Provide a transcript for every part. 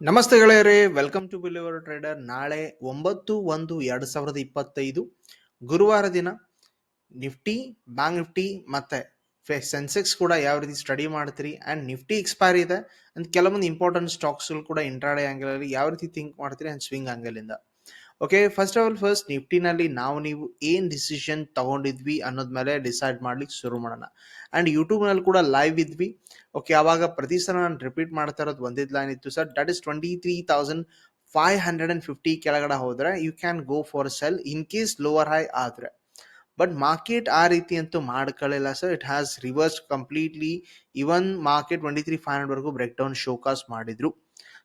ನಮಸ್ತೆ ಗೆಳೆಯರೇ welcome to believer trader ನಾಳೆ ಒಂಬತ್ತು ಒಂದು ಎರಡು ಸಾವಿರದ ಇಪ್ಪತ್ತೈದು, ಗುರುವಾರ ದಿನ ನಿಫ್ಟಿ ಬ್ಯಾಂಕ್ ನಿಫ್ಟಿ ಮತ್ತೆ ಸೆನ್ಸೆಕ್ಸ್ ಕೂಡ ಯಾವ ರೀತಿ ಸ್ಟಡಿ ಮಾಡ್ತೀರಿ ಆ್ಯಂಡ್ ನಿಫ್ಟಿ ಎಕ್ಸ್ಪೈರ್ ಇದೆ ಅಂಡ್ ಕೆಲವೊಂದು ಇಂಪಾರ್ಟೆಂಟ್ ಸ್ಟಾಕ್ಸ್ಗಳು ಕೂಡ ಇಂಟ್ರಾಡೆ ಆ್ಯಂಗಲಲ್ಲಿ ಯಾವ ರೀತಿ ಥಿಂಕ್ ಮಾಡ್ತೀರಿ and swing ಆ್ಯಂಗಲಿಂದ okay first of all first ನಿಫ್ಟಿನಲ್ಲಿ ನಾವು ನೀವು ಏನು ಡಿಸಿಷನ್ ತಗೊಂಡಿದ್ವಿ ಅನ್ನೋದ ಮೇಲೆ ಡಿಸೈಡ್ ಮಾಡ್ಲಿಕ್ಕೆ ಶುರು ಮಾಡೋಣ. ಆ್ಯಂಡ್ ಯೂಟ್ಯೂಬ್ನಲ್ಲಿ ಕೂಡ ಲೈವ್ ಇದ್ವಿ. ಓಕೆ ಅವಾಗ ಪ್ರತಿ ಸಲ ನಾನು ರಿಪೀಟ್ ಮಾಡ್ತಾ ಇರೋದು ಒಂದಿದ್ ಲೈನ್ ಇತ್ತು. Sir that is twenty three thousand five hundred and fifty ಕೆಳಗಡೆ ಹೋದ್ರೆ you can go for sell in case lower high ಆದ್ರೆ. ಬಟ್ ಮಾರ್ಕೆಟ್ ಆ ರೀತಿ ಅಂತೂ ಮಾಡ್ಕೊಳ್ಳಿಲ್ಲ sir it has reverse completely even market twenty three five hundred ವರೆಗೂ break down showcase ಮಾಡಿದ್ರು.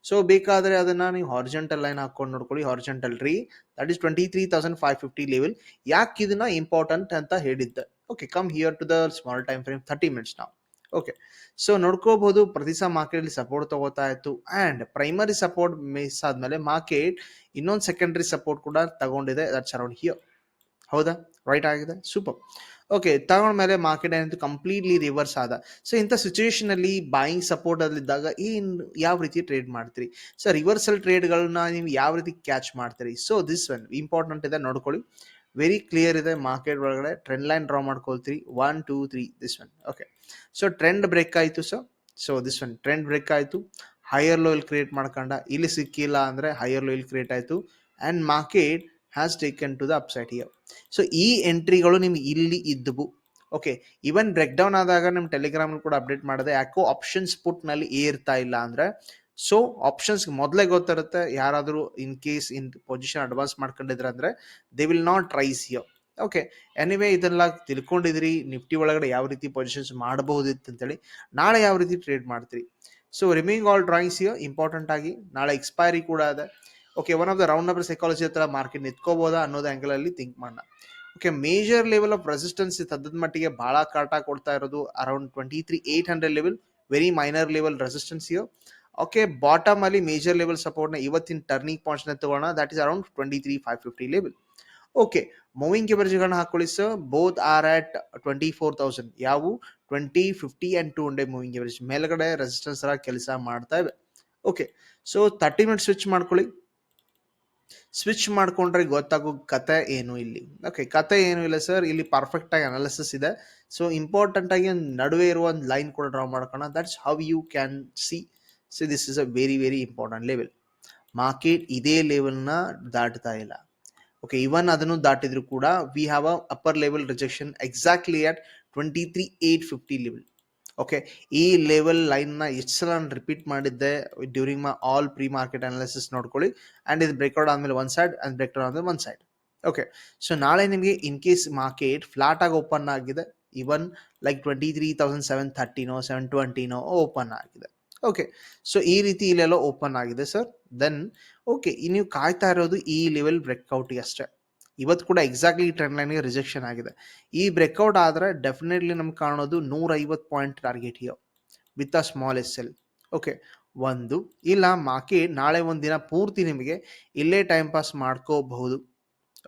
So ಬೇಕಾದ್ರೆ ಅದನ್ನ ನೀವು ಹಾರ್ಜೆಂಟಲ್ ಲೈನ್ ಹಾಕೊಂಡು ನೋಡ್ಕೊಳ್ಳಿ. ಹಾರ್ಜೆಂಟಲ್ ರೀ that is twenty three thousand five fifty level ಯಾಕೆ ಇದನ್ನ ಇಂಪಾರ್ಟೆಂಟ್ ಅಂತ ಹೇಳಿದ್ದೆ? Okay come here to the small time frame thirty minutes ನಾವು ಓಕೆ ಸೊ ನೋಡ್ಕೋಬಹುದು ಪ್ರತಿ ಸಹ ಮಾರ್ಕೆಟ್ ಅಲ್ಲಿ ಸಪೋರ್ಟ್ ತಗೋತಾ ಇತ್ತು. ಅಂಡ್ ಪ್ರೈಮರಿ ಸಪೋರ್ಟ್ ಮಿಸ್ ಆದಮೇಲೆ ಮಾರ್ಕೆಟ್ ಇನ್ನೊಂದು ಸೆಕೆಂಡರಿ ಸಪೋರ್ಟ್ ಕೂಡ ತಗೊಂಡಿದೆ. ದಟ್ಸ್ ಅರೌಂಡ್ ಹಿಯರ್ ಹೌದಾ? ರೈಟ್ ಆಗಿದೆ? ಸೂಪರ್ ಓಕೆ ತಗೊಂಡ್ಮೇಲೆ ಮಾರ್ಕೆಟ್ ಏನಂತ ಕಂಪ್ಲೀಟ್ಲಿ ರಿವರ್ಸ್ ಆದ. ಸೊ ಇಂಥ ಸಿಚುವೇಶನ್ ಅಲ್ಲಿ ಬಾಯಿಂಗ್ ಸಪೋರ್ಟ್ ಅಲ್ಲಿ ಇದ್ದಾಗ ಏನ್, ಯಾವ ರೀತಿ ಟ್ರೇಡ್ ಮಾಡ್ತೀರಿ? ಸೊ ರಿವರ್ಸಲ್ ಟ್ರೇಡ್ಗಳನ್ನ ನೀವು ಯಾವ ರೀತಿ ಕ್ಯಾಚ್ ಮಾಡ್ತೀರಿ? ಸೊ ದಿಸ್ ಒನ್ ಇಂಪಾರ್ಟೆಂಟ್ ಇದೆ, ನೋಡ್ಕೊಳ್ಳಿ. ವೆರಿ ಕ್ಲಿಯರ್ ಇದೆ ಮಾರ್ಕೆಟ್ ಒಳಗಡೆ trend line draw ಮಾಡ್ಕೊಳ್ತೀರಿ. One two three this one okay so trend break ಆಯಿತು so so this one trend break ಆಯಿತು. ಹೈಯರ್ ಲೋಯಲ್ ಕ್ರಿಯೇಟ್ ಮಾಡ್ಕೊಂಡ. ಇಲ್ಲಿ ಸಿಕ್ಕಿಲ್ಲ ಅಂದರೆ ಹೈಯರ್ ಲೋಯಲ್ ಕ್ರಿಯೇಟ್ ಆಯಿತು. And market has taken to the upside here so ಈ ಎಂಟ್ರಿಗಳು ನಿಮ್ಗೆ ಇಲ್ಲಿ ಇದ್ದವು. ಓಕೆ ಇವನ್ ಬ್ರೇಕ್ ಡೌನ್ ಆದಾಗ ನಮ್ಮ ಟೆಲಿಗ್ರಾಮ್ ಕೂಡ ಅಪ್ಡೇಟ್ ಮಾಡಿದೆ ಯಾಕೋ ಆಪ್ಷನ್ಸ್ ಪುಟ್ನಲ್ಲಿ ಏರ್ತಾ ಇಲ್ಲ ಅಂದ್ರೆ ಸೊ ಆಪ್ಷನ್ಸ್ ಮೊದಲೇ ಗೊತ್ತಿರುತ್ತೆ ಯಾರಾದರೂ in case in position advance ಮಾಡ್ಕೊಂಡಿದ್ರೆ ಅಂದರೆ they will not rise here okay anyway ಇದೆಲ್ಲ ತಿಳ್ಕೊಂಡಿದ್ರಿ ನಿಫ್ಟಿ ಒಳಗಡೆ ಯಾವ ರೀತಿ ಪೊಸಿಷನ್ಸ್ ಮಾಡಬಹುದಿತ್ತು ಅಂತೇಳಿ ನಾಳೆ ಯಾವ ರೀತಿ ಟ್ರೇಡ್ ಮಾಡ್ತೀರಿ. So removing all drawings here important ಆಗಿ ನಾಳೆ ಎಕ್ಸ್ಪೈರಿ ಕೂಡ ಇದೆ okay one of the round number psychology ಹತ್ರ ಮಾರ್ಕೆಟ್ ನಿಂತ್ಕೋಬೋದಾ ಅನ್ನೋದು ಆಂಗಲ್ ಅಲ್ಲಿ ಥಿಂಕ್ ಮಾಡೋಣ okay major level of resistance ತದ್ದದ ಮಟ್ಟಿಗೆ ಭಾಳ ಕಾಟ ಕೊಡ್ತಾ ಇರೋದು around twenty three eight hundred level very minor level resistance ಇಯೋ okay bottom ಅಲ್ಲಿ ಮೇಜರ್ ಲೆವೆಲ್ ಸಪೋರ್ಟ್ನ ಇವತ್ತಿನ ಟರ್ನಿಂಗ್ ಪಾಯಿಂಟ್ಸ್ನ ತಗೋಣ that is around twenty three five fifty level okay moving ಎವರೇಜ್ಗಳನ್ನ ಹಾಕೊಳ್ಳಿ sir both are at twenty four thousand ಯಾವು? Twenty fifty and two hundred moving average ಮೇಲ್ಗಡೆ resistance ಕೆಲಸ ಮಾಡ್ತಾ ಇವೆ. Okay so thirty minutes switch ಮಾಡ್ಕೊಳ್ಳಿ. Switch ಮಾಡ್ಕೊಂಡ್ರೆ ಗೊತ್ತಾಗೋ ಕತೆ ಏನು ಇಲ್ಲಿ? ಓಕೆ ಕತೆ ಏನು ಇಲ್ಲ ಸರ್ ಇಲ್ಲಿ ಪರ್ಫೆಕ್ಟ್ ಆಗಿ ಅನಾಲಿಸಿಸ್ ಇದೆ. ಸೊ ಇಂಪಾರ್ಟೆಂಟ್ ಆಗಿ ನಡುವೆ ಇರುವ ಒಂದು ಲೈನ್ ಕೂಡ draw ಮಾಡ್ಕೋಣ that's how you can see see this is a very very important level market ಇದೇ ಲೆವೆಲ್ನ ದಾಟ್ತಾ ಇಲ್ಲ. ಓಕೆ ಇವನ್ ಅದನ್ನು ದಾಟಿದ್ರು ಕೂಡ we have a upper level rejection exactly at twenty three eight fifty level okay ಈ level ಲೈನ್ನ ಎಷ್ಟು ಸಲ ನಾನು ರಿಪೀಟ್ ಮಾಡಿದ್ದೆ during my all pre market analysis ನೋಡ್ಕೊಳ್ಳಿ. ಆ್ಯಂಡ್ ಇದು ಬ್ರೇಕ್ಔಟ್ ಆದಮೇಲೆ ಒನ್ ಸೈಡ್ ಆ್ಯಂಡ್ ಬ್ರೇಕ್ಔಟ್ ಆದಮೇಲೆ ಒನ್ ಸೈಡ್ ಓಕೆ ಸೊ ನಾಳೆ ನಿಮಗೆ ಇನ್ ಕೇಸ್ ಮಾರ್ಕೆಟ್ ಫ್ಲಾಟ್ ಆಗಿ ಓಪನ್ ಆಗಿದೆ even like twenty three thousand seven ಥರ್ಟಿನೋ seven ಟ್ವೆಂಟಿನೋ ಓಪನ್ ಆಗಿದೆ. ಓಕೆ ಸೊ ಈ ರೀತಿ ಇಲ್ಲೆಲ್ಲ ಓಪನ್ ಆಗಿದೆ ಸರ್ ದೆನ್ ಓಕೆ ನೀವು ಕಾಯ್ತಾ ಇರೋದು ಈ ಲೆವೆಲ್ ಬ್ರೇಕ್ಔಟ್ಗೆ ಅಷ್ಟೇ. ಇವತ್ತು ಕೂಡ ಎಕ್ಸಾಕ್ಟ್ಲಿ ಟ್ರೆಂಡ್ ಲೈನ್ಗೆ ರಿಜೆಕ್ಷನ್ ಆಗಿದೆ. ಈ ಬ್ರೇಕ್ಔಟ್ ಆದರೆ ಡೆಫಿನೆಟ್ಲಿ ನಮ್ಗೆ ಕಾಣೋದು ನೂರ ಐವತ್ತು point target ಹಿಯೋ with a small S L okay ಒಂದು, ಇಲ್ಲ ಮಾರ್ಕೆಟ್ ನಾಳೆ ಒಂದು ದಿನ ಪೂರ್ತಿ ನಿಮಗೆ ಇಲ್ಲೇ ಟೈಮ್ ಪಾಸ್ ಮಾಡ್ಕೋಬಹುದು.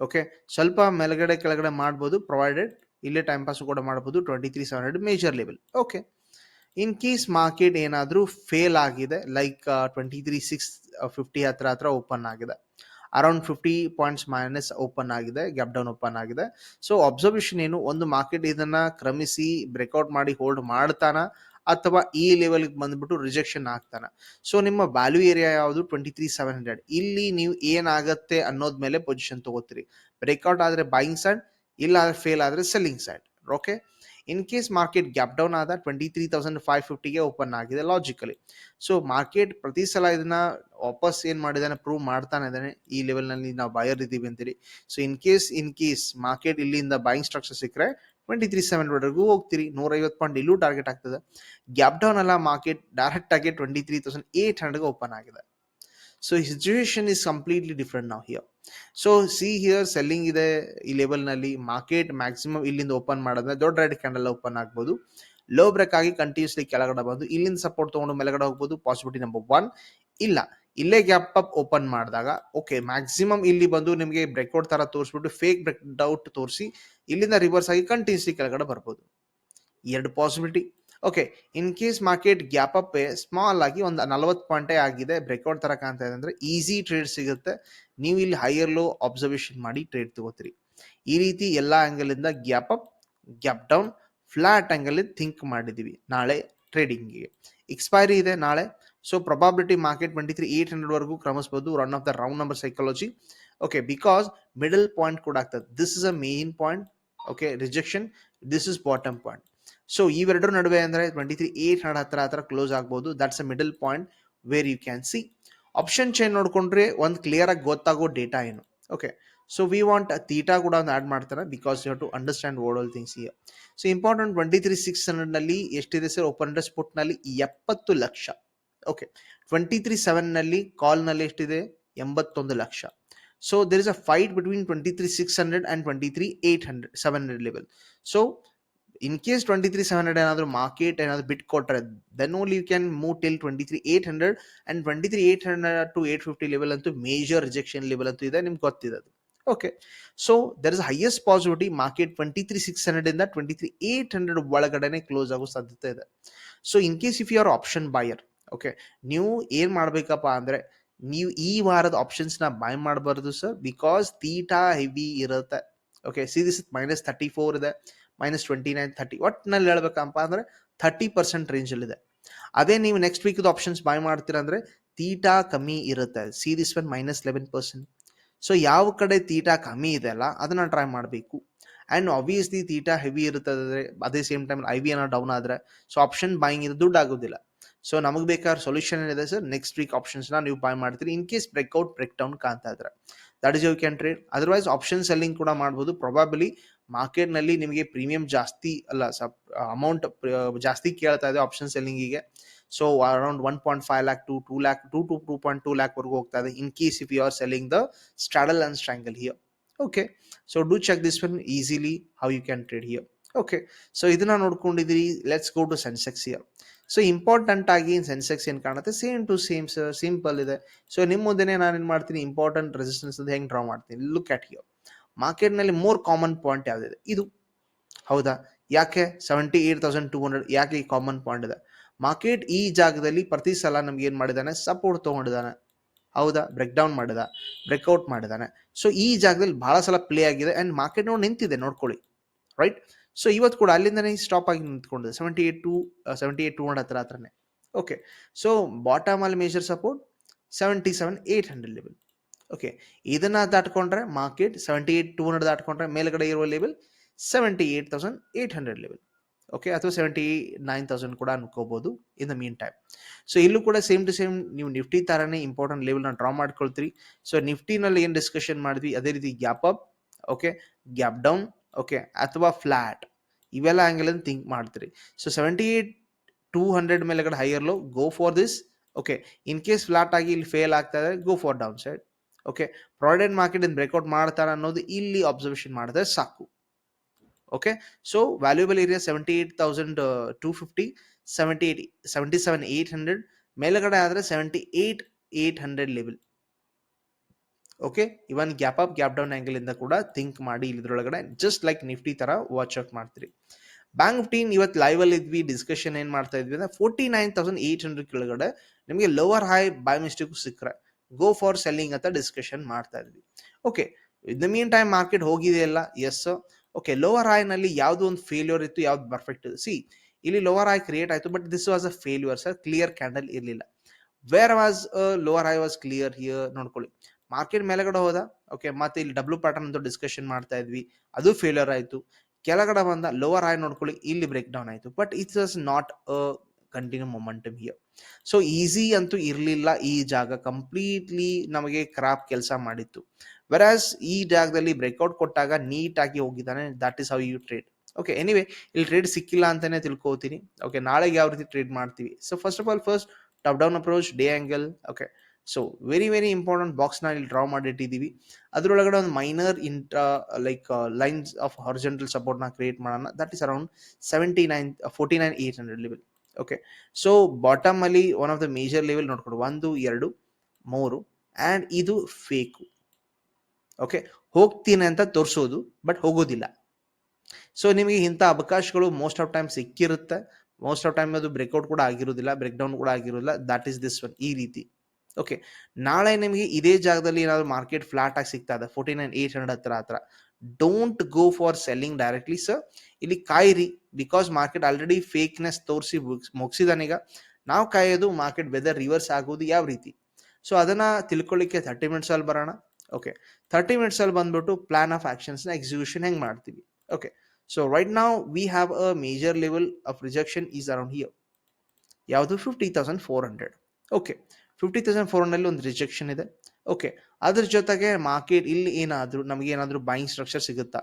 ಓಕೆ ಸ್ವಲ್ಪ ಮೇಲ್ಗಡೆ ಕೆಳಗಡೆ ಮಾಡ್ಬೋದು ಪ್ರೊವೈಡೆಡ್ ಇಲ್ಲೇ ಟೈಮ್ ಪಾಸ್ ಕೂಡ ಮಾಡ್ಬೋದು twenty three seven hundred major level okay in case market ಏನಾದರೂ ಫೇಲ್ ಆಗಿದೆ like twenty three six fifty ಹತ್ರ ಹತ್ರ ಓಪನ್ ಆಗಿದೆ around fifty points minus open ಆಗಿದೆ, ಗ್ಯಾಪ್ ಡೌನ್ ಓಪನ್ ಆಗಿದೆ. ಸೊ ಅಬ್ಸರ್ವೇಷನ್ ಏನು? ಒಂದು ಮಾರ್ಕೆಟ್ ಇದನ್ನ ಕ್ರಮಿಸಿ ಬ್ರೇಕ್ಔಟ್ ಮಾಡಿ ಹೋಲ್ಡ್ ಮಾಡ್ತಾನ? ಅಥವಾ ಈ ಲೆವೆಲ್ಗೆ ಬಂದ್ಬಿಟ್ಟು ರಿಜೆಕ್ಷನ್ ಆಗ್ತಾನೆ ಸೊ ನಿಮ್ಮ ವ್ಯಾಲ್ಯೂ ಏರಿಯಾ ಯಾವುದು? ಟ್ವೆಂಟಿ ತ್ರೀ ಸೆವೆನ್ ಹಂಡ್ರೆಡ್ ಇಲ್ಲಿ ನೀವು ಏನಾಗುತ್ತೆ ಅನ್ನೋದ್ ಮೇಲೆ ಪೊಸಿಷನ್ ತಗೋತೀರಿ. ಬ್ರೇಕ್ಔಟ್ ಆದ್ರೆ ಬೈಯಿಂಗ್ ಸೈಡ್ ಇಲ್ಲ ಫೇಲ್ ಆದ್ರೆ selling side okay in case market gap down ಆದ ಟ್ವೆಂಟಿ ತ್ರೀ ತೌಸಂಡ್ ಫೈವ್ ಫಿಫ್ಟಿಗೆ ಓಪನ್ ಆಗಿದೆ ಲಾಜಿಕಲಿ ಸೊ ಮಾರ್ಕೆಟ್ ಪ್ರತಿ ಸಲ ಇದನ್ನ ವಾಪಸ್ ಏನ್ ಮಾಡಿದಾನೆ ಪ್ರೂವ್ ಮಾಡ್ತಾನೆ ಇದ್ದಾನೆ ಈ ಲೆವೆಲ್ನಲ್ಲಿ ನಾವು ಬಯರ್ ಇದ್ದೀವಿ ಅಂತೇಳಿ so in case in case market ಇಲ್ಲಿಂದ ಬೈಯಿಂಗ್ ಸ್ಟ್ರಕ್ಚರ್ ಸಿಕ್ಕರೆ ಟ್ವೆಂಟಿ ತ್ರೀ ಸೆವೆನ್ ವರೆಗೂ ಹೋಗ್ತೀರಿ. ನೂರೈವತ್ತು ಪಾಯಿಂಟ್ ಇಲ್ಲೂ ಟಾರ್ಗೆಟ್ ಆಗ್ತದೆ. ಗ್ಯಾಪ್ ಡೌನ್ ಅಲ್ಲ ಮಾರ್ಕೆಟ್ ಡೈರೆಕ್ಟ್ ಆಗಿ ಟ್ವೆಂಟಿ ತ್ರೀ ತೌಸಂಡ್ ಏಟ್ ಹಂಡ್ರೆಡ್ಗೆ ಓಪನ್ ಆಗಿದೆ. So situation is completely different ನಾವು here so see here selling ಇದೆ ಈ ಲೆವೆಲ್ನಲ್ಲಿ ಮಾರ್ಕೆಟ್ ಮ್ಯಾಕ್ಸಿಮಮ್ ಇಲ್ಲಿಂದ ಓಪನ್ ಮಾಡಿದ್ರೆ ದೊಡ್ಡ ರೆಡ್ ಕ್ಯಾಂಡಲ್ ಓಪನ್ ಆಗ್ಬೋದು. ಲೋ ಬ್ರೇಕ್ ಆಗಿ ಕಂಟಿನ್ಯೂಸ್ಲಿ ಕೆಳಗಡೆ ಬಂದು, ಇಲ್ಲಿಂದ ಸಪೋರ್ಟ್ ತೊಗೊಂಡು ಮೇಲ್ಗಡೆ ಹೋಗ್ಬೋದು ಪಾಸಿಬಿಲಿಟಿ ನಂಬರ್ ಒನ್ ಇಲ್ಲ, ಇಲ್ಲೇ ಗ್ಯಾಪ್ ಅಪ್ ಓಪನ್ ಮಾಡಿದಾಗ ಓಕೆ ಮ್ಯಾಕ್ಸಿಮಮ್ ಇಲ್ಲಿ ಬಂದು ನಿಮಗೆ ಬ್ರೇಕ್ಔಟ್ ತರ ತೋರಿಸ್ಬಿಟ್ಟು ಫೇಕ್ ಬ್ರೇಕ್ ಡೌಟ್ ತೋರಿಸಿ, ಇಲ್ಲಿಂದ ರಿವರ್ಸ್ ಆಗಿ ಕಂಟಿನ್ಯೂಸ್ಲಿ ಕೆಳಗಡೆ ಬರ್ಬೋದು. ಎರಡು possibility okay in case market gap up small ಆಗಿ ಒಂದು ನಲವತ್ತು ಪಾಯಿಂಟೇ ಆಗಿದೆ ಬ್ರೇಕ್ಔಟ್ ತರ ಕಾಣ್ತಾ ಇದೆ ಅಂದ್ರೆ ಈಸಿ ಟ್ರೇಡ್ ಸಿಗುತ್ತೆ. ನೀವು ಇಲ್ಲಿ ಹೈಯರ್ ಲೋ ಅಬ್ಸರ್ವೇಷನ್ ಮಾಡಿ ಟ್ರೇಡ್ ತಗೋತೀರಿ. ಈ ರೀತಿ ಎಲ್ಲ ಆಂಗಲ್ ಇಂದ gap up gap down flat angle think ಮಾಡಿದೀವಿ ನಾಳೆ ಟ್ರೇಡಿಂಗಿಗೆ ಎಕ್ಸ್ಪೈರಿ ಇದೆ ನಾಳೆ. So probability market twenty three eight hundred ವರೆಗೂ ಕ್ರಮಿಸಬಹುದು run of the round number psychology okay because middle point ಕೂಡ ಆಗ್ತದೆ. This is a main point okay rejection this is bottom point so ಇವೆರಡರ ನಡುವೆ ಅಂದರೆ ಟ್ವೆಂಟಿ ತ್ರೀ ಏಟ್ ಹಂಡ್ರೆಡ್ ಹತ್ರ ಹತ್ರ close ಆಗ್ಬೋದು. That's a middle point where you can see option chain ನೋಡ್ಕೊಂಡ್ರೆ ಒಂದು ಕ್ಲಿಯರ್ ಆಗಿ ಗೊತ್ತಾಗೋ ಡೇಟಾ ಏನು. Okay so we want theta ಕೂಡ ಒಂದು ಆ್ಯಡ್ ಮಾಡ್ತಾರೆ because you to understand all things here so important twenty three six ಹಂಡ್ರೆಡ್ನಲ್ಲಿ ಎಷ್ಟಿದೆ ಸರ್ ಓಪನ್ ಇಂಟ್ರೆಸ್ಟ್ ಪುಟ್ನಲ್ಲಿ ಎಪ್ಪತ್ತು ಲಕ್ಷ. ಓಕೆ ಟ್ವೆಂಟಿ ತ್ರೀ ಸೆವೆನ್ನಲ್ಲಿ ಕಾಲ್ನಲ್ಲಿ ಕಾಲ್ನಲ್ಲಿ ಎಷ್ಟಿದೆ? ಎಂಬತ್ತೊಂದು lakh. So there is a fight between twenty three six hundred and twenty three eight hundred seven hundred level so in case twenty three seven hundred ಏನಾದರೂ market ಏನಾದರೂ ಬಿಟ್ ಕೊಟ್ಟರೆ then only you can move till twenty three eight hundred and twenty three eight hundred two eight fifty level ಅಂತೂ major rejection level ಅಂತೂ ಇದೆ, ನಿಮ್ಗೆ ಗೊತ್ತಿದೆ ಅದು okay so there is highest possibility market twenty three six hundred ಇಂದ twenty three eight hundred ಒಳಗಡೆ close ಆಗೋ ಸಾಧ್ಯತೆ ಇದೆ. So in case if you are option buyer okay ನೀವು ಏನ್ ಮಾಡಬೇಕಪ್ಪ ಅಂದ್ರೆ, ನೀವು ಈ ವಾರದ ಆಪ್ಷನ್ಸ್ನ ಬೈ ಮಾಡಬಾರ್ದು ಸರ್ ಬಿಕಾಸ್ ತೀಟಾ ಹೆವಿ ಇರುತ್ತೆ. Okay see this minus thirty four ಇದೆ. ಮೈನಸ್ ಟ್ವೆಂಟಿ ನೈನ್ ಥರ್ಟಿ ಒಟ್ಟಿನಲ್ಲಿ ಹೇಳ್ಬೇಕಪ್ಪ ಅಂದ್ರೆ ಥರ್ಟಿ ಪರ್ಸೆಂಟ್ ರೇಂಜ್ ಇದೆ ಅದೇ ನೀವು ನೆಕ್ಸ್ಟ್ ವೀಕ್ ಆಪ್ಷನ್ಸ್ ಬೈ ಮಾಡ್ತೀರಾ ಅಂದ್ರೆ ತೀಟಾ ಕಮ್ಮಿ ಇರುತ್ತೆ. See this one minus eleven percent so ಯಾವ ಕಡೆ ತೀಟಾ ಕಮ್ಮಿ ಇದೆ ಅಲ್ಲ, ಅದನ್ನ ಟ್ರೈ ಮಾಡಬೇಕು. ಆ್ಯಂಡ್ ಆಬ್ವಿಯಸ್ಲಿ ತೀಟಾ ಹೆವಿ ಇರುತ್ತದೆ ಅದೇ ಸೇಮ್ ಟೈಮ್ ಐ ವಿ ಏನೋ ಡೌನ್ ಆದರೆ ಸೊ ಆಪ್ಷನ್ ಬಾಯಿಂಗ್ ಇದು ದುಡ್ಡು ಆಗೋದಿಲ್ಲ. ಸೊ ನಮಗೆ ಬೇಕಾದ್ರೆ ಸೊಲ್ಯೂಷನ್ ಏನಿದೆ ಸರ್ ನೆಕ್ಸ್ಟ್ ವೀಕ್ ಆಪ್ಷನ್ಸ್ನ ನೀವು ಬೈ ಮಾಡ್ತೀರಿ. In case breakout break down ಕಾಣ್ತಾ ಇದ್ರೆ. That is you can trade otherwise option selling ಕೂಡ ಮಾಡ್ಬೋದು. ಪ್ರೊಬಾಬಲಿ ಮಾರ್ಕೆಟ್ನಲ್ಲಿ ನಿಮಗೆ ಪ್ರೀಮಿಯಂ ಜಾಸ್ತಿ ಅಲ್ಲ ಸಪ್ ಅಮೌಂಟ್ ಜಾಸ್ತಿ ಕೇಳ್ತಾ ಇದೆ option ಸೆಲ್ಲಿಂಗಿಗೆ so around one point five lakh to two lakh to to two point two lakh ವರೆಗೂ ಹೋಗ್ತಾ ಇದೆ in case if you are selling the straddle and strangle here okay so do check this one easily how you can trade here okay so ಇದನ್ನ ನೋಡ್ಕೊಂಡಿದ್ದೀರಿ let's go to Sensex here so important ಆಗಿ Sensex ಏನು ಕಾಣುತ್ತೆ? Same to same sir simple ಇದೆ. So ನಿಮ್ಮ ಮುಂದೆನೇ ನಾನು ಏನು ಮಾಡ್ತೀನಿ ಇಂಪಾರ್ಟೆಂಟ್ ರೆಸಿಸ್ಟೆನ್ಸ್ ಅಂತ ಹೆಂಗೆ ಡ್ರಾ ಮಾಡ್ತೀನಿ? ಲುಕ್ ಅಟ್ ಹಿಯರ್ ಮಾರ್ಕೆಟ್ನಲ್ಲಿ ಮೋರ್ ಕಾಮನ್ ಪಾಯಿಂಟ್ ಯಾವುದಿದೆ? ಇದು. ಹೌದಾ? ಯಾಕೆ? Seventy eight thousand two hundred ಯಾಕೆ ಈ ಕಾಮನ್ ಪಾಯಿಂಟ್ ಇದೆ? ಮಾರ್ಕೆಟ್ ಈ ಜಾಗದಲ್ಲಿ ಪ್ರತಿ ಸಲ ನಮ್ಗೆ ಏನು ಮಾಡಿದಾನೆ? ಸಪೋರ್ಟ್ ತೊಗೊಂಡಿದ್ದಾನೆ ಹೌದಾ? ಬ್ರೇಕ್ ಡೌನ್ ಮಾಡಿದ? ಬ್ರೇಕ್ಔಟ್ ಮಾಡಿದಾನೆ. ಸೊ ಈ ಜಾಗದಲ್ಲಿ ಬಹಳ ಸಲ ಪ್ಲೇ ಆಗಿದೆ ಆ್ಯಂಡ್ ಮಾರ್ಕೆಟ್ ನೋಡಿ ನಿಂತಿದೆ, ನೋಡ್ಕೊಳ್ಳಿ. ರೈಟ್ ಸೊ ಇವತ್ತು ಕೂಡ ಅಲ್ಲಿಂದನೇ ಸ್ಟಾಪ್ ಆಗಿ ನಿಂತ್ಕೊಂಡಿದೆ. Seventy eight to seventy eight two hundred ಹತ್ರ ಹತ್ರನೇ. ಓಕೆ ಸೊ ಬಾಟಮ್ ಅಲ್ಲಿ major support seventy seven eight hundred level okay ಇದನ್ನ ದಾಟ್ಕೊಂಡ್ರೆ market seventy eight two hundred ದಾಟ್ಕೊಂಡ್ರೆ ಮೇಲ್ಗಡೆ ಇರುವ level seventy eight thousand eight hundred level okay ಅಥವಾ seventy nine thousand ಕೂಡ ಅನ್ಕೋಬಹುದು in the mean time so ಇಲ್ಲೂ ಕೂಡ same to same ನೀವು Nifty ಥರನೇ important ಲೆವೆಲ್ನ ಡ್ರಾ ಮಾಡ್ಕೊಳ್ತೀರಿ. ಸೊ ನಿಫ್ಟಿನಲ್ಲಿ ಏನು ಡಿಸ್ಕಷನ್ ಮಾಡಿದ್ವಿ? ಅದೇ ರೀತಿ gap up okay gap down okay ಅಥವಾ ಫ್ಲಾಟ್ ಇವೆಲ್ಲ ಆ್ಯಂಗಲ್ ಥಿಂಕ್ ಮಾಡ್ತೀರಿ. So seventy eight two hundred ಮೇಲೆಗಡೆ higher low go for this okay in case flat ಆಗಿ ಇಲ್ಲಿ ಫೇಲ್ ಆಗ್ತಾ ಇದೆ go for down side okay product market in breakout ಮಾಡ್ತಾರ ಅನ್ನೋದು ಇಲ್ಲಿ ಅಬ್ಸರ್ವೇಷನ್ ಮಾಡಿದ್ರೆ ಸಾಕು. Okay so valuable area seventy eight thousand two fifty seventy eight seventy seven eight hundred ಮೇಲುಗಡೆ ಆದರೆ seventy eight eight hundred level okay even gap up gap down angle ಇಂದ ಕೂಡ think ಮಾಡಿ ಇದ್ರೊಳಗಡೆ. ಜಸ್ಟ್ ಲೈಕ್ ನಿಫ್ಟಿ ತರ watch out ಮಾಡ್ತೀರಿ. Bank ನಿಫ್ಟಿನ್ ಇವತ್ತು ಲೈವ್ ಅಲ್ಲಿ ಇದ್ವಿ ಡಿಸ್ಕಷನ್ ಏನ್ ಮಾಡ್ತಾ ಇದ್ವಿ ಅಂದ್ರೆ forty nine thousand eight hundred ಕೆಳಗಡೆ ನಿಮಗೆ ಲೋವರ್ ಹೈ ಬೈ ಮಿಸ್ಟೇಕ್ ಸಿಕ್ಕರೆ. ಗೋ ಫಾರ್ ಸೆಲ್ಲಿಂಗ್ ಅಂತ ಡಿಸ್ಕಷನ್ ಮಾಡ್ತಾ ಇದ್ವಿ. Okay in mean time market ಹೋಗಿದೆಯಲ್ಲ yes okay ಲೋವರ್ನಲ್ಲಿ ಯಾವ್ದು ಒಂದು ಫೇಲ್ಯೂರ್ ಇತ್ತು, ಯಾವ್ದು ಪರ್ಫೆಕ್ಟ್ ಸಿ ಇಲ್ಲಿ ಲೋವರ್ ಆಯ್ ಕ್ರಿಯೇಟ್ ಆಯಿತು but this was a failure sir clear candle ಇರಲಿಲ್ಲ. Where was lower high was clear here ನೋಡ್ಕೊಳ್ಳಿ. ಮಾರ್ಕೆಟ್ ಮೇಲೆಗಡೆ ಹೋದ ಓಕೆ ಮತ್ತೆ ಇಲ್ಲಿ ಡಬ್ಲ್ಯೂ ಪ್ಯಾಟರ್ನ್ ಅಂತ ಡಿಸ್ಕಷನ್ ಮಾಡ್ತಾ ಇದ್ವಿ. ಅದು ಫೇಲ್ಯೂರ್ ಆಯಿತು. ಕೆಳಗಡೆ ಬಂದ ಲೋವರ್ ಆಯ್ ನೋಡ್ಕೊಳ್ಳಿ, ಇಲ್ಲಿ ಬ್ರೇಕ್ ಡೌನ್ ಆಯಿತು. But it's was not a continue momentum here so easy ಅಂತೂ ಇರಲಿಲ್ಲ. ಈ ಜಾಗ ಕಂಪ್ಲೀಟ್ಲಿ ನಮಗೆ ಕ್ರಾಪ್ ಕೆಲಸ ಮಾಡಿತ್ತು. ವೆರಾಸ್ ಈ ಜಾಗದಲ್ಲಿ ಬ್ರೇಕ್ಔಟ್ ಕೊಟ್ಟಾಗ ನೀಟಾಗಿ ಹೋಗಿದ್ದಾನೆ. That is how you trade okay anyway ಇಲ್ಲಿ ಟ್ರೇಡ್ ಸಿಕ್ಕಿಲ್ಲ ಅಂತಾನೆ ತಿಳ್ಕೊತೀನಿ. ಓಕೆ ನಾಳೆಗೆ ಯಾವ ರೀತಿ ಟ್ರೇಡ್ ಮಾಡ್ತೀವಿ? So first of all first top down approach day angle okay so very very important ಬಾಕ್ಸ್ನ ಇಲ್ಲಿ ಡ್ರಾ ಮಾಡಿಟ್ಟಿದ್ದೀವಿ. ಅದರೊಳಗಡೆ ಒಂದು minor intra like lines of horizontal ಸಪೋರ್ಟ್ನ create ಮಾಡೋಣ. That is around seventy nine forty nine eight hundred level okay so bottom ಅಲ್ಲಿ one of the major level ನೋಡ್ಕೊಂಡು. ಒಂದು, ಎರಡು, ಮೂರು ಆ್ಯಂಡ್ ಇದು ಫೇಕು ಓಕೆ ಹೋಗ್ತೀನಿ ಅಂತ ತೋರಿಸೋದು ಬಟ್ ಹೋಗೋದಿಲ್ಲ. ಸೊ ನಿಮಗೆ ಇಂಥ ಅವಕಾಶಗಳು ಮೋಸ್ಟ್ ಆಫ್ ಟೈಮ್ ಸಿಕ್ಕಿರುತ್ತೆ. ಮೋಸ್ಟ್ ಆಫ್ ಟೈಮ್ ಅದು ಬ್ರೇಕ್ಔಟ್ ಕೂಡ ಆಗಿರೋದಿಲ್ಲ ಬ್ರೇಕ್ ಡೌನ್ ಕೂಡ ಆಗಿರೋದಿಲ್ಲ. ದಟ್ ಈಸ್ ದಿಸ್ ಒನ್ ಈ ರೀತಿ. ಓಕೆ ನಾಳೆ ನಿಮಗೆ ಇದೇ ಜಾಗದಲ್ಲಿ ಏನಾದ್ರು ಮಾರ್ಕೆಟ್ ಫ್ಲಾಟ್ ಆಗಿ ಸಿಗ್ತಾ ಇದೆ ಫೋರ್ಟಿ ನೈನ್ ಏಟ್ ಹಂಡ್ರೆಡ್ ಹತ್ರ ಹತ್ರ don't go for selling directly sir ಇಲ್ಲಿ ಕಾಯಿರಿ ಬಿಕಾಸ್ ಮಾರ್ಕೆಟ್ ಆಲ್ರೆಡಿ ಫೇಕ್ನೆಸ್ ತೋರಿಸಿ ಮುಗಿಸಿದಾನೀಗ ನಾವು ಕಾಯೋದು ಮಾರ್ಕೆಟ್ ವೆದರ್ ರಿವರ್ಸ್ ಆಗೋದು ಯಾವ ರೀತಿ? ಸೊ ಅದನ್ನ ತಿಳ್ಕೊಳ್ಳಿಕ್ಕೆ ತರ್ಟಿ ಮಿನಿಟ್ಸ್ ಅಲ್ಲಿ ಬರೋಣ. ಓಕೆ ತರ್ಟಿ ಮಿನಿಟ್ಸ್ ಅಲ್ಲಿ ಬಂದ್ಬಿಟ್ಟು ಪ್ಲಾನ್ ಆಫ್ ಆಕ್ಷನ್ಸ್ನ ಎಕ್ಸಿಕ್ಯೂಷನ್ ಹೆಂಗ್ ಮಾಡ್ತೀವಿ? ಓಕೆ ಸೊ ರೈಟ್ ನಾವು we have a major level of rejection is around here ಯಾವುದು? Fifty thousand four hundred okay fifty thousand four hundred ಒಂದು ರಿಜೆಕ್ಷನ್ ಇದೆ. ಓಕೆ ಅದ್ರ ಜೊತೆಗೆ ಮಾರ್ಕೆಟ್ ಇಲ್ಲಿ ಏನಾದರೂ, ನಮಗೆ ಏನಾದರೂ ಬೈಯಿಂಗ್ ಸ್ಟ್ರಕ್ಚರ್ ಸಿಗುತ್ತಾ?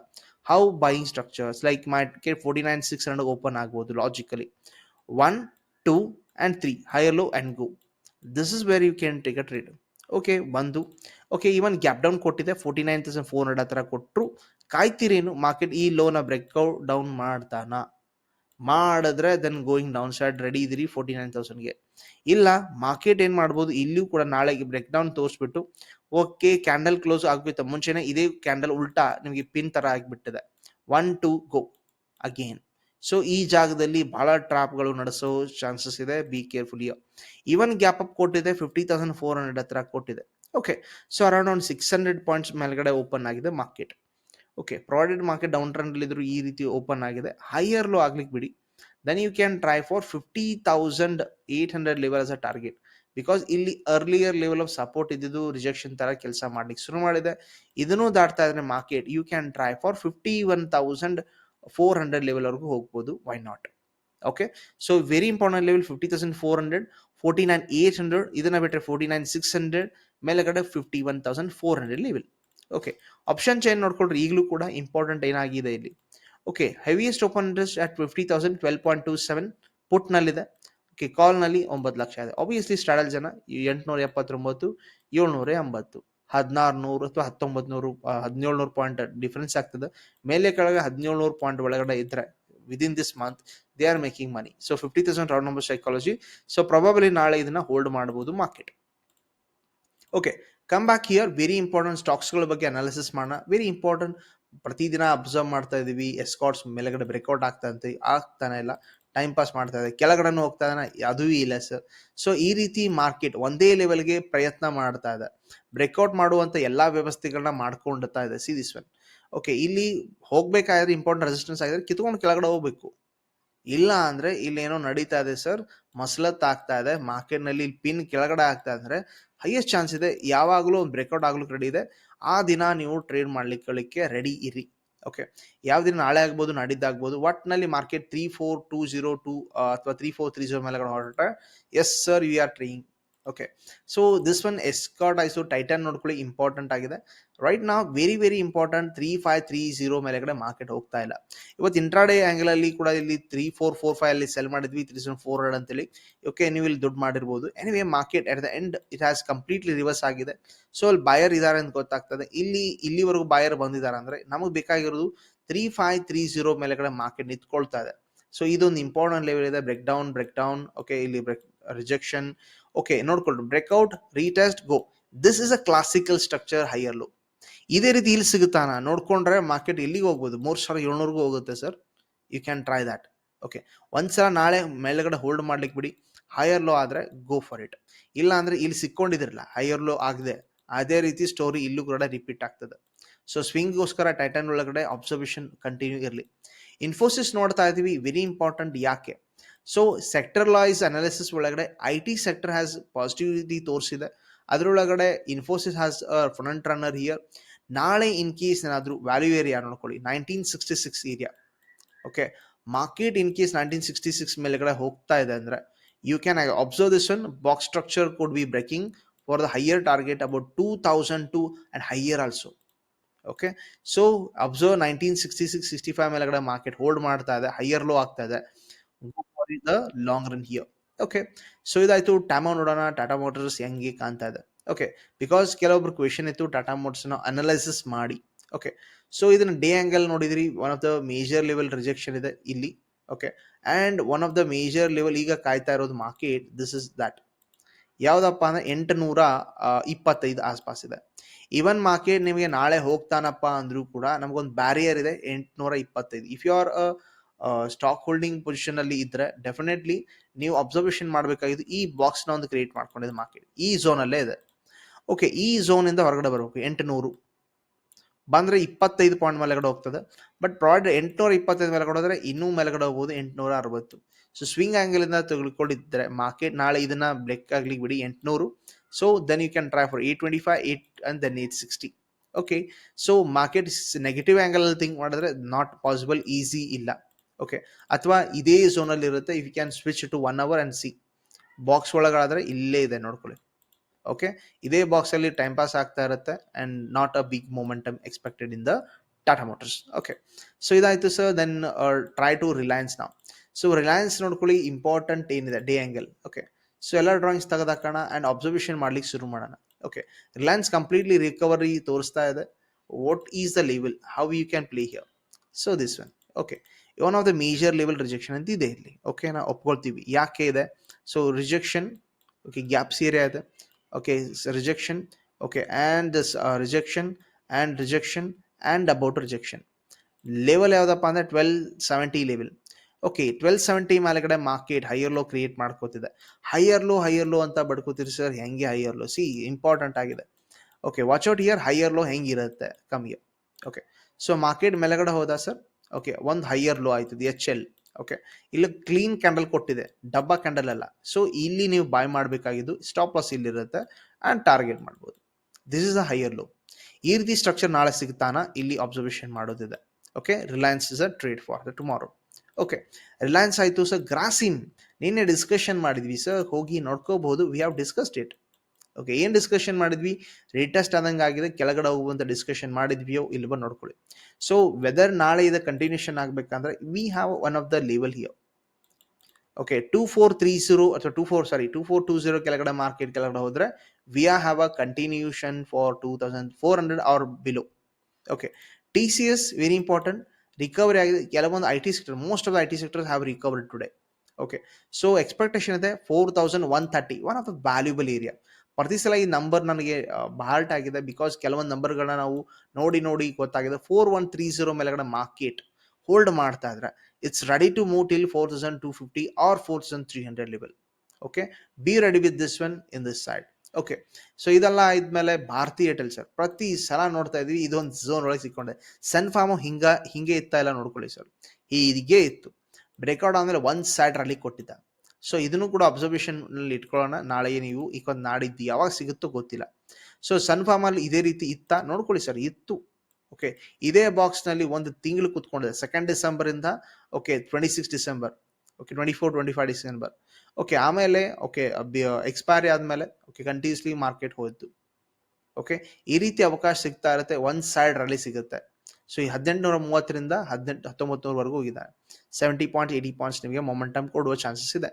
How buying structures like market forty nine six hundred open ಆಗ್ಬೋದು logically one two and three higher low and go this is very you can take a trade okay ಒಂದು okay even gap down ಕೊಟ್ಟಿದೆ forty nine thousand four hundred ಹತ್ರ ಕೊಟ್ಟರು ಕಾಯ್ತಿರೇನು market ಈ ಲೋನ breakout down ಮಾಡ್ತಾನ? ಮಾಡಿದ್ರೆ then going down side ready ಇದ್ರಿ forty nine ತೌಸಂಡ್ಗೆ ಇಲ್ಲ ಮಾರ್ಕೆಟ್ ಏನು ಮಾಡ್ಬೋದು? ಇಲ್ಲಿಯೂ ಕೂಡ ನಾಳೆಗೆ ಬ್ರೇಕ್ ಡೌನ್ ತೋರಿಸ್ಬಿಟ್ಟು ಓಕೆ ಕ್ಯಾಂಡಲ್ ಕ್ಲೋಸ್ ಆಗ್ಬಿಟ್ಟು ಮುಂಚೆನೆ ಇದೇ ಕ್ಯಾಂಡಲ್ ಉಲ್ಟಾ ನಿಮಗೆ ಪಿನ್ ತರ ಆಗಿಬಿಟ್ಟಿದೆ. One to go again so ಈ ಜಾಗದಲ್ಲಿ ಬಹಳ ಟ್ರಾಪ್ಗಳು ನಡೆಸೋ ಚಾನ್ಸಸ್ ಇದೆ. Be careful even gap up ಕೊಟ್ಟಿದೆ ಫಿಫ್ಟಿ ತೌಸಂಡ್ ಫೋರ್ ಹಂಡ್ರೆಡ್ ಹತ್ರ ಕೊಟ್ಟಿದೆ ಓಕೆ ಸೊ ಅರೌಂಡ್ ಒಂದು ಸಿಕ್ಸ್ ಹಂಡ್ರೆಡ್ ಪಾಯಿಂಟ್ಸ್ ಮೇಲ್ಗಡೆ ಓಪನ್ ಆಗಿದೆ market okay product market down trend ಇದ್ರು ಈ ರೀತಿ ಓಪನ್ ಆಗಿದೆ. ಹೈಯರ್ ಲೋ ಆಗ್ಲಿಕ್ಕೆ ಬಿಡಿ. Then you can try for fifty thousand eight hundred level as a target because ಇಲ್ಲಿ ಅರ್ಲಿಯರ್ ಲೆವೆಲ್ ಆಫ್ ಸಪೋರ್ಟ್ ಇದ್ದಿದ್ದು ರಿಜೆಕ್ಷನ್ ತರ ಕೆಲಸ ಮಾಡ್ಲಿಕ್ಕೆ ಶುರು ಮಾಡಿದೆ. ಇದನ್ನು ದಾಟ್ತಾ ಇದ್ರೆ market you can try for fifty one thousand four hundred level ವರೆಗೂ ಹೋಗ್ಬೋದು. Why not okay so very important level fifty thousand four hundred forty nine eight hundred ಇದನ್ನ ಬಿಟ್ಟರೆ ಫೋರ್ಟಿ ನೈನ್ ಸಿಕ್ಸ್ ಹಂಡ್ರೆಡ್ ಮೇಲೆಗಡೆ fifty one thousand four hundred level okay option chain ನೋಡ್ಕೊಂಡ್ರೆ ಈಗಲೂ ಕೂಡ important ಏನಾಗಿದೆ ಇಲ್ಲಿ? Okay heaviest open interest at fifty thousand twelve point two seven ಪುಟ್ನಲ್ಲಿದೆ okay ಕಾಲ್ನಲ್ಲಿ ಒಂಬತ್ತು ಲಕ್ಷ ಇದೆ ಆಬ್ವಿಯಸ್ಲಿ ಸ್ಟಾಡಲ್ ಜನ ಎಂಟುನೂರ ಎಪ್ಪತ್ತೊಂಬತ್ತು ಏಳ್ನೂರ ಎಂಬತ್ತು ಹದಿನಾರು ನೂರು ಅಥವಾ ಹತ್ತೊಂಬತ್ತು ನೂರು ಹದಿನೇಳು ನೂರು ಪಾಯಿಂಟ್ ಡಿಫ್ರೆನ್ಸ್ ಆಗ್ತದೆ ಮೇಲೆ ಕೆಳಗೆ ಹದಿನೇಳು ನೂರು ಪಾಯಿಂಟ್ ಒಳಗಡೆ ಇದ್ರೆ within this month they are making money so fifty thousand round number psychology so probably ನಾಳೆ ಇದನ್ನ ಹೋಲ್ಡ್ ಮಾಡಬಹುದು market okay come back here very important ಸ್ಟಾಕ್ಸ್ಗಳ ಬಗ್ಗೆ ಅನಾಲಿಸಿಸ್ ಮಾಡೋಣ ವೆರಿ ಇಂಪಾರ್ಟೆಂಟ್ ಪ್ರತಿದಿನ ಅಬ್ಸರ್ವ್ ಮಾಡ್ತಾ ಇದೀವಿ ಎಸ್ಕಾಟ್ಸ್ ಮೇಲೆಗಡೆ ಬ್ರೇಕ್ಔಟ್ ಆಗ್ತಾ ಅಂತ, ಆಗ್ತಾನೆ ಇಲ್ಲ. ಟೈಮ್ ಪಾಸ್ ಮಾಡ್ತಾ ಇದೆ. ಕೆಳಗಡೆನೂ ಹೋಗ್ತಾ ಇದ್ದಾನೆ, ಅದೂ ಇಲ್ಲ ಸರ್ ಸೊ ಈ ರೀತಿ ಮಾರ್ಕೆಟ್ ಒಂದೇ ಲೆವೆಲ್ಗೆ ಪ್ರಯತ್ನ ಮಾಡ್ತಾ ಇದೆ. ಬ್ರೇಕ್ಔಟ್ ಮಾಡುವಂತ ಎಲ್ಲಾ ವ್ಯವಸ್ಥೆಗಳನ್ನ ಮಾಡ್ಕೊಂಡ್ತಾ ಇದೆ ಸಿ ದಿಸ್ ಒನ್ ಓಕೆ ಇಲ್ಲಿ ಹೋಗ್ಬೇಕಾದ್ರೆ ಇಂಪಾರ್ಟೆಂಟ್ ರೆಸಿಸ್ಟೆನ್ಸ್ ಆಗಿದ್ರೆ ಕಿತ್ಕೊಂಡು ಕೆಳಗಡೆ ಹೋಗ್ಬೇಕು. ಇಲ್ಲ ಅಂದ್ರೆ ಇಲ್ಲಿ ಏನೋ ನಡೀತಾ ಇದೆ ಸರ್ ಮಸಲತ್ ಆಗ್ತಾ ಇದೆ ಮಾರ್ಕೆಟ್ನಲ್ಲಿ ಪಿನ್ ಕೆಳಗಡೆ ಆಗ್ತಾ ಅಂದ್ರೆ ಹೈಯೆಸ್ಟ್ ಚಾನ್ಸ್ ಇದೆ, ಯಾವಾಗಲೂ ಒಂದು ಬ್ರೇಕ್ಔಟ್ ಆಗ್ಲಿಕ್ಕೆ ರೆಡಿ ಇದೆ. ಆ ದಿನ ನೀವು ಟ್ರೇಡ್ ಮಾಡ್ಲಿಕ್ಕೆ ರೆಡಿ ಇರಿ. ಓಕೆ ಯಾವ ದಿನ ನಾಳೆ ಆಗ್ಬೋದು ನಾಡಿದ್ದಾಗ್ಬೋದು ಒಟ್ನಲ್ಲಿ market three four two zero two ಅಥವಾ ತ್ರೀ ಫೋರ್ ತ್ರೀ ಜೀರೋ ಮೇಲೆ ಹೊರಟ್ರೆ yes sir you are trying okay so this one Escort ice Titan ನೋಡ್ಕೊಳ್ಳಿ ಇಂಪಾರ್ಟೆಂಟ್ ಆಗಿದೆ. ರೈಟ್ ನಾವು very very important three five three zero ಮೇಲೆಗಡೆ market ಹೋಗ್ತಾ ಇಲ್ಲ. ಇವತ್ತು ಇಂಟ್ರಾಡೇ ಆಂಗಲ್ ಅಲ್ಲಿ ಕೂಡ ಇಲ್ಲಿ ತ್ರೀ ಫೋರ್ ಫೋರ್ ಫೈವ್ ಅಲ್ಲಿ ಸೆಲ್ ಮಾಡಿದ್ವಿ ತ್ರೀ ಸೆವೆನ್ ಫೋರ್ ಹಂಡ್ರೆಡ್ ಅಂತೇಳಿ. ಓಕೆ ನೀವು ಇಲ್ಲಿ ದುಡ್ಡು ಮಾಡಿರ್ಬೋದು. Anyway market at the end it has completely reverse ಆಗಿದೆ. ಸೊ ಅಲ್ಲಿ ಬಾಯರ್ ಇದ್ದಾರೆ ಅಂತ ಗೊತ್ತಾಗ್ತದೆ. ಇಲ್ಲಿ, ಇಲ್ಲಿವರೆಗೂ ಬಾಯರ್ ಬಂದಿದ್ದಾರೆ ಅಂದರೆ ನಮಗೆ ಬೇಕಾಗಿರೋದು ತ್ರೀ ಫೈವ್ ತ್ರೀ ಜೀರೋ ಮೇಲೆಗಡೆ ಮಾರ್ಕೆಟ್ ನಿಂತ್ಕೊಳ್ತಾ ಇದೆ. ಸೊ ಇದೊಂದು ಇಂಪಾರ್ಟೆಂಟ್ ಲೆವೆಲ್ ಇದೆ. Break down break down okay ಇಲ್ಲಿ break rejection okay ನೋಡ್ಕೊಳ್ರಿ. Breakout retest go this is a classical structure higher low ಇದೇ ರೀತಿ ಇಲ್ಲಿ ಸಿಗುತ್ತಾನ ನೋಡ್ಕೊಂಡ್ರೆ ಮಾರ್ಕೆಟ್ ಎಲ್ಲಿಗೆ ಹೋಗ್ಬೋದು. ಮೂರು ಸಾವಿರ ಏಳ್ನೂರಿಗೂ ಹೋಗುತ್ತೆ sir you can try that okay ಒಂದ್ಸಲ ನಾಳೆ ಮೇಲ್ಗಡೆ ಹೋಲ್ಡ್ ಮಾಡ್ಲಿಕ್ಕೆ ಬಿಡಿ. ಹೈಯರ್ ಲೋ ಆದ್ರೆ ಗೋ ಫಾರ್ ಇಟ್ ಇಲ್ಲ ಅಂದ್ರೆ ಇಲ್ಲಿ ಸಿಕ್ಕೊಂಡಿದ್ರಲ್ಲ ಹೈಯರ್ ಲೋ ಆಗದೆ. ಅದೇ ರೀತಿ ಸ್ಟೋರಿ ಇಲ್ಲೂ ಕೂಡ ರಿಪೀಟ್ ಆಗ್ತದೆ. ಸೊ ಸ್ವಿಂಗ್ಗೋಸ್ಕರ ಟೈಟನ್ ಒಳಗಡೆ ಅಬ್ಸರ್ವೇಷನ್ ಕಂಟಿನ್ಯೂ ಇರಲಿ. ಇನ್ಫೋಸಿಸ್ ನೋಡ್ತಾ ಇದೀವಿ ವೆರಿ ಇಂಪಾರ್ಟೆಂಟ್ ಯಾಕೆ? ಸೊ ಸೆಕ್ಟರ್ ಲಾಯ್ಸ್ ಅನಾಲಿಸಿಸ್ ಒಳಗಡೆ I T sector has positivity ತೋರಿಸಿದೆ. ಅದರೊಳಗಡೆ Infosys has front runner here ನಾಳೆ ಇನ್ ಕೇಸ್ ಏನಾದರೂ ವ್ಯಾಲ್ಯೂ ಏರಿಯಾ ನೋಡ್ಕೊಳ್ಳಿ nineteen sixty six area okay market in case nineteen sixty six ಮೇಲೆಗಡೆ ಹೋಗ್ತಾ ಇದೆ ಅಂದರೆ you can observe this one box structure could be breaking for the higher target about two thousand to and higher also okay so observe nineteen sixty six sixty five ಮೇಲೆಗಡೆ market hold ಮಾಡ್ತಾ ಇದೆ higher low ಆಗ್ತಾ ಇದೆ. The long run here okay so ಇದಾಯ್ತು. ಟ್ಯಾಮೋ ನೋಡೋಣ Tata motors ಹೆಂಗೆ ಕಾಣ್ತಾ ಇದೆ? ಓಕೆ ಬಿಕಾಸ್ ಕೆಲವೊಬ್ರು ಕ್ವೆಶನ್ ಇತ್ತು ಟಾಟಾ ಮೋಟರ್ಸ್ ಅನಲೈಸಿಸ್ ಮಾಡಿ. ಓಕೆ ಸೊ ಇದನ್ನ ಡೇ ಆ್ಯಂಗಲ್ ನೋಡಿದ್ರಿ. One of the major level rejection ಇದೆ ಇಲ್ಲಿ. Okay and one of the major level ಈಗ ಕಾಯ್ತಾ ಇರೋದು ಮಾರ್ಕೆಟ್ ದಿಸ್ ಇಸ್ ದಟ್ ಯಾವ್ದಪ್ಪ ಅಂದ್ರೆ ಎಂಟುನೂರ ಇಪ್ಪತ್ತೈದು ಆಸ್ಪಾಸ್ ಇದೆ. ಇವನ್ ಮಾರ್ಕೆಟ್ ನಿಮಗೆ ನಾಳೆ ಹೋಗ್ತಾನಪ್ಪ ಅಂದ್ರೂ ಕೂಡ ನಮಗೊಂದು ಬ್ಯಾರಿಯರ್ ಇದೆ ಎಂಟುನೂರ ಇಪ್ಪತ್ತೈದು. If you are stock holding position ಅಲ್ಲಿ ಇದ್ರೆ ಡೆಫಿನೆಟ್ಲಿ ನೀವು ಅಬ್ಸರ್ವೇಷನ್ ಮಾಡಬೇಕಾಗಿದ್ದು ಈ ಬಾಕ್ಸ್ನ ಒಂದು ಕ್ರಿಯೇಟ್ ಮಾಡ್ಕೊಂಡಿದ್ದು ಮಾರ್ಕೆಟ್ ಈ ಝೋನ್ ಅಲ್ಲೇ ಇದೆ. ಓಕೆ ಈ ಝೋನ್ ಇಂದ ಹೊರಗಡೆ ಬರಬೇಕು. ಎಂಟುನೂರು. ಬಂದ್ರೆ ಇಪ್ಪತ್ತೈದು ಪಾಯಿಂಟ್ ಮೇಲೆಗಡೆ ಹೋಗ್ತದೆ. ಬಟ್ ಪ್ರಾಡ್ ಎಂಟುನೂರ ಇಪ್ಪತ್ತೈದು ಮೇಲೆಗಡೆ ಹೋದ್ರೆ ಇನ್ನೂ ಮೇಲೆಗಡೆ ಹೋಗ್ಬೋದು ಎಂಟುನೂರ ಅರವತ್ತು. ಸೊ ಸ್ವಿಂಗ್ ಆಂಗಲ್ ಇಂದ ತೆಗೆದುಕೊಂಡಿದ್ರೆ ಮಾರ್ಕೆಟ್ ನಾಳೆ ಇದನ್ನ ಬ್ಲೆಕ್ ಆಗ್ಲಿ ಬಿಡಿ ಎಂಟುನೂರು. So then you can try for eight twenty five eight and then eight sixty okay so market negative angle ಅಲ್ಲಿ ಥಿಂಕ್ ಮಾಡಿದ್ರೆ ನಾಟ್ ಪಾಸಿಬಲ್ ಈಸಿ ಇಲ್ಲ. ಓಕೆ ಅಥವಾ ಇದೇ ಝೋನಲ್ಲಿ ಇರುತ್ತೆ. If you can switch to one hour and see box ಒಳಗಾದರೆ ಇಲ್ಲೇ ಇದೆ ನೋಡ್ಕೊಳ್ಳಿ. ಓಕೆ ಇದೇ ಬಾಕ್ಸಲ್ಲಿ ಟೈಮ್ ಪಾಸ್ ಆಗ್ತಾ ಇರುತ್ತೆ and not a big momentum expected in the Tata Motors okay so ಇದಾಯಿತು sir then try to Reliance ನಾವು ಸೊ ರಿಲಯನ್ಸ್ ನೋಡ್ಕೊಳ್ಳಿ ಇಂಪಾರ್ಟೆಂಟ್ ಏನಿದೆ? ಡೇ ಆ್ಯಂಗಲ್ ಓಕೆ ಸೊ ಎಲ್ಲ ಡ್ರಾಯಿಂಗ್ಸ್ ತೆಗೆದಾಕೋಣ ಆ್ಯಂಡ್ ಅಬ್ಸರ್ವೇಷನ್ ಮಾಡ್ಲಿಕ್ಕೆ ಶುರು ಮಾಡೋಣ. ಓಕೆ ರಿಲಯನ್ಸ್ ಕಂಪ್ಲೀಟ್ಲಿ ರಿಕವರಿ ತೋರಿಸ್ತಾ ಇದೆ. What is the level how you can play here so this one okay one of the major level rejection ಅಂತ ಇದೆ ಇಲ್ಲಿ ಓಕೆ ನಾವು ಒಪ್ಕೊಳ್ತೀವಿ. ಯಾಕೆ ಇದೆ? So rejection okay gap area ಇದೆ. Okay rejection okay and rejection and rejection and about rejection level ಯಾವುದಪ್ಪ ಅಂದರೆ twelve seventy level okay twelve seventy ಮೇಲೆಗಡೆ ಮಾರ್ಕೆಟ್ ಹೈಯರ್ ಲೋ ಕ್ರಿಯೇಟ್ ಮಾಡ್ಕೋತಿದೆ. ಹೈಯರ್ ಲೋ ಹೈಯರ್ ಲೋ ಅಂತ ಬಡ್ಕೋತೀರಿ ಸರ್ ಹೆಂಗೆ higher low see important ಆಗಿದೆ. Okay watch out here higher low ಹೆಂಗಿರುತ್ತೆ? ಕಮ್ಮಿ. ಓಕೆ ಸೊ ಮಾರ್ಕೆಟ್ ಮೇಲೆಗಡೆ ಹೋದ ಸರ್ ಓಕೆ ಒಂದು ಹೈಯರ್ ಲೋ ಆಯ್ತದೆ ಎಚ್ ಎಲ್ ಓಕೆ ಇಲ್ಲಿ ಕ್ಲೀನ್ ಕ್ಯಾಂಡಲ್ ಕೊಟ್ಟಿದೆ, ಡಬ್ಬಾ ಕ್ಯಾಂಡಲ್ ಅಲ್ಲ. ಸೊ ಇಲ್ಲಿ ನೀವು ಬಾಯ್ ಮಾಡಬೇಕಾಗಿದ್ದು ಸ್ಟಾಪ್ ಲಾಸ್ ಇಲ್ಲಿರುತ್ತೆ ಆ್ಯಂಡ್ ಟಾರ್ಗೆಟ್ ಮಾಡ್ಬೋದು. This is a higher low ಈ ರೀತಿ ಸ್ಟ್ರಕ್ಚರ್ ನಾಳೆ ಸಿಗ್ತಾನ, ಇಲ್ಲಿ ಅಬ್ಸರ್ವೇಷನ್ ಮಾಡೋದಿದೆ. Okay Reliance is a trade for the tomorrow okay Reliance ಆಯಿತು ಸರ್ ಗ್ರಾಸಿಮ್. ನಿನ್ನೆ ಡಿಸ್ಕಷನ್ ಮಾಡಿದ್ವಿ ಸರ್ ಹೋಗಿ ನೋಡ್ಕೋಬಹುದು. We have discussed it okay ಏನು ಡಿಸ್ಕಷನ್ ಮಾಡಿದ್ವಿ? ರೇಟೆಸ್ಟ್ ಆದಂಗೆ ಆಗಿದೆ, ಕೆಳಗಡೆ ಹೋಗುವಂಥ ಡಿಸ್ಕಷನ್ ಮಾಡಿದ್ವಿಯೋ ಬಂದು ನೋಡ್ಕೊಳ್ಳಿ. ಸೊ ವೆದರ್ ನಾಳೆ ಇದು ಕಂಟಿನ್ಯೂಷನ್ ಆಗಬೇಕಂದ್ರೆ we have one of the level here okay two four three zero ಅಥವಾ two four sorry two four two zero ಕೆಳಗಡೆ ಮಾರ್ಕೆಟ್ ಕೆಳಗಡೆ ಹೋದರೆ we are have a continuation for two thousand four hundred or below okay T C S very important recovery ಆಗಿದೆ. ಕೆಲವೊಂದು I T sector most of the I T sector have recovered today okay so expectation ಇದೆ four thousand one thirty one of the valuable area ಪ್ರತಿ ಸಲ ಈ number ನನಗೆ ಬಾರ್ಟ್ ಆಗಿದೆ. Because ಕೆಲವೊಂದು ನಂಬರ್ಗಳನ್ನ ನಾವು ನೋಡಿ ನೋಡಿ ಗೊತ್ತಾಗಿದೆ. ಫೋರ್ ಒನ್ ತ್ರೀ ಜೀರೋ ಮೇಲೆಗಡೆ ಮಾರ್ಕೆಟ್ ಹೋಲ್ಡ್ ಮಾಡ್ತಾ ಇದ್ರೆ it's ready to move till four thousand two fifty or four thousand three hundred level okay be ready with this one in this side okay so ಇದೆಲ್ಲ ಆದ್ಮೇಲೆ Bharati Airtel sir ಪ್ರತಿ ಸಲ ನೋಡ್ತಾ ಇದೀವಿ. ಇದೊಂದು ಝೋನ್ ಒಳಗೆ ಸಿಕ್ಕೊಂಡೆ. ಸನ್ ಫಾರ್ಮು ಹಿಂಗ, ಹಿಂಗೆ ಇತ್ತಾ ಇಲ್ಲ ನೋಡ್ಕೊಳ್ಳಿ ಸರ್ ಹೀಗೆ ಇತ್ತು. ಬ್ರೇಕ್ಔಟ್ ಆದ್ಮೇಲೆ ಒಂದು ಸೈಡ್ ರಲ್ಲಿ ಕೊಟ್ಟಿದ್ದ. ಸೊ ಇದನ್ನು ಕೂಡ ಅಬ್ಸರ್ವೇಷನ್ನಲ್ಲಿ ಇಟ್ಕೊಳ್ಳೋಣ. ನಾಳೆ ನೀವು ಈಗ ನಾಡಿದ್ದು ಯಾವಾಗ ಸಿಗುತ್ತೋ ಗೊತ್ತಿಲ್ಲ. ಸೊ ಸನ್ ಫಾರ್ಮ್ ಅಲ್ಲಿ ಇದೇ ರೀತಿ ಇತ್ತ? ನೋಡ್ಕೊಳ್ಳಿ ಸರ್, ಇತ್ತು. ಓಕೆ ಇದೇ ಬಾಕ್ಸ್ನಲ್ಲಿ ಒಂದು ತಿಂಗಳು ಕೂತ್ಕೊಂಡಿದೆ. ಸೆಕೆಂಡ್ ಡಿಸೆಂಬರ್ ಇಂದ okay twenty six December okay twenty four twenty five December okay ಆಮೇಲೆ ಓಕೆ ಎಕ್ಸ್ಪೈರಿ ಆದಮೇಲೆ ಓಕೆ ಕಂಟಿನ್ಯೂಸ್ಲಿ ಮಾರ್ಕೆಟ್ ಹೋಯ್ತು. ಓಕೆ ಈ ರೀತಿ ಅವಕಾಶ ಸಿಗ್ತಾ ಇರುತ್ತೆ. ಒಂದು ಸೈಡ್ ರಲ್ಲಿ ಸಿಗುತ್ತೆ. ಸೊ ಈ ಹದಿನೆಂಟುನೂರ ಮೂವತ್ತರಿಂದ ಹದಿನೆಂಟು ಹತ್ತೊಂಬತ್ತು ನೂರವರೆಗೂ ಹೋಗಿದ್ದಾರೆ. ಸೆವೆಂಟಿ ಪಾಯಿಂಟ್ ಏಯ್ಟಿ ಪಾಯಿಂಟ್ಸ್ ನಿಮಗೆ ಮೊಮೆಂಟಮ್ ಕೊಡುವ ಚಾನ್ಸಸ್ ಇದೆ.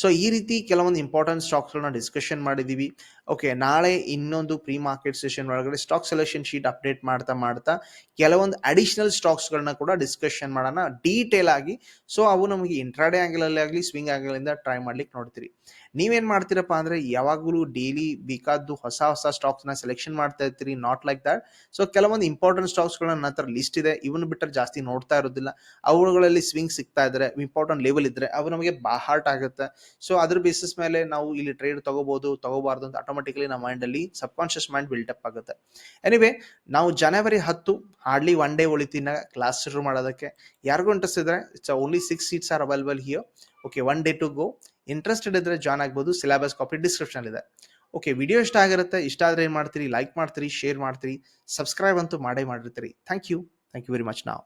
ಸೊ ಈ ರೀತಿ ಕೆಲವೊಂದು ಇಂಪಾರ್ಟೆಂಟ್ ಸ್ಟಾಕ್ಸ್ಗಳನ್ನ ಡಿಸ್ಕಷನ್ ಮಾಡಿದ್ದೀವಿ. ಓಕೆ ನಾಳೆ ಇನ್ನೊಂದು ಪ್ರೀ ಮಾರ್ಕೆಟ್ ಸೆಷನ್ ಒಳಗಡೆ ಸ್ಟಾಕ್ ಸೆಲೆಕ್ಷನ್ ಶೀಟ್ ಅಪ್ಡೇಟ್ ಮಾಡ್ತಾ ಮಾಡ್ತಾ ಕೆಲವೊಂದು ಅಡಿಷನಲ್ ಸ್ಟಾಕ್ಸ್ಗಳನ್ನ ಕೂಡ ಡಿಸ್ಕಷನ್ ಮಾಡೋಣ ಡೀಟೇಲ್ ಆಗಿ. ಸೊ ಅವು ನಮಗೆ ಇಂಟ್ರಾಡೇ ಆ್ಯಂಗಲಲ್ಲಿ ಆಗಲಿ ಸ್ವಿಂಗ್ ಆ್ಯಂಗಲಿಂದ ಟ್ರೈ ಮಾಡ್ಲಿಕ್ಕೆ ನೋಡ್ತೀರಿ. ನೀವೇನು ಮಾಡ್ತೀರಪ್ಪ ಅಂದರೆ ಯಾವಾಗಲೂ ಡೈಲಿ ಬೇಕಾದ್ದು ಹೊಸ ಹೊಸ ಸ್ಟಾಕ್ಸ್ನ ಸೆಲೆಕ್ಷನ್ ಮಾಡ್ತಾ ಇರ್ತೀರಿ ನಾಟ್ ಲೈಕ್ ದಟ್ ಸೊ ಕೆಲವೊಂದು ಇಂಪಾರ್ಟೆಂಟ್ ಸ್ಟಾಕ್ಸ್ಗಳನ್ನ ನನ್ನ ಹತ್ರ ಲಿಸ್ಟ್ ಇದೆ. ಇವನ್ ಬಿಟ್ಟರೆ ಜಾಸ್ತಿ ನೋಡ್ತಾ ಇರೋದಿಲ್ಲ. ಅವುಗಳಲ್ಲಿ ಸ್ವಿಂಗ್ ಸಿಗ್ತಾ ಇದ್ರೆ ಇಂಪಾರ್ಟೆಂಟ್ ಲೆವೆಲ್ ಇದ್ರೆ ಅವು ನಮಗೆ ಬಾಹಾರ್ಟ್ ಆಗುತ್ತೆ. ಸೊ ಅದ್ರ ಬೇಸಿಸ್ ಮೇಲೆ ನಾವು ಇಲ್ಲಿ ಟ್ರೇಡ್ ತಗೋಬಹುದು ತಗೋಬಾರ್ದು ಅಂತ ಆಟೋಮೆಟಿಕಲಿ ನಮ್ಮ ಮೈಂಡ್ ಅಲ್ಲಿ ಸಬ್ ಕಾನ್ಶಿಯಸ್ ಮೈಂಡ್ ಬಿಲ್ಟಪ್ ಆಗುತ್ತೆ. ಎನಿವೆ ನಾವು ಜನವರಿ ಹತ್ತು ಹಾರ್ಡ್ಲಿ ಒನ್ ಡೇ ಉಳಿತಿನ ಕ್ಲಾಸ್ ಶುರು ಮಾಡೋದಕ್ಕೆ. ಯಾರಿಗೂ ಇಂಟ್ರೆಸ್ಟ್ ಇದ್ರೆ it's only six seats are available here okay one day to go interested ಇದ್ರೆ ಜಾಯ್ನ್ ಆಗ್ಬೋದು ಸಿಲೆಬಸ್ ಕಾಪಿ ಡಿಸ್ಕ್ರಿಪ್ಷನ್ ಇದೆ ಓಕೆ ವಿಡಿಯೋ ಇಷ್ಟ ಆಗಿರುತ್ತೆ, ಇಷ್ಟ ಆದ್ರೆ ಏನು ಮಾಡ್ತೀರಿ ಲೈಕ್ ಮಾಡ್ತೀರಿ ಶೇರ್ ಮಾಡ್ತೀರಿ ಸಬ್ಸ್ಕ್ರೈಬ್ ಅಂತೂ ಮಾಡೇ ಮಾಡಿರ್ತೀರಿ. Thank you thank you very much ನಾವು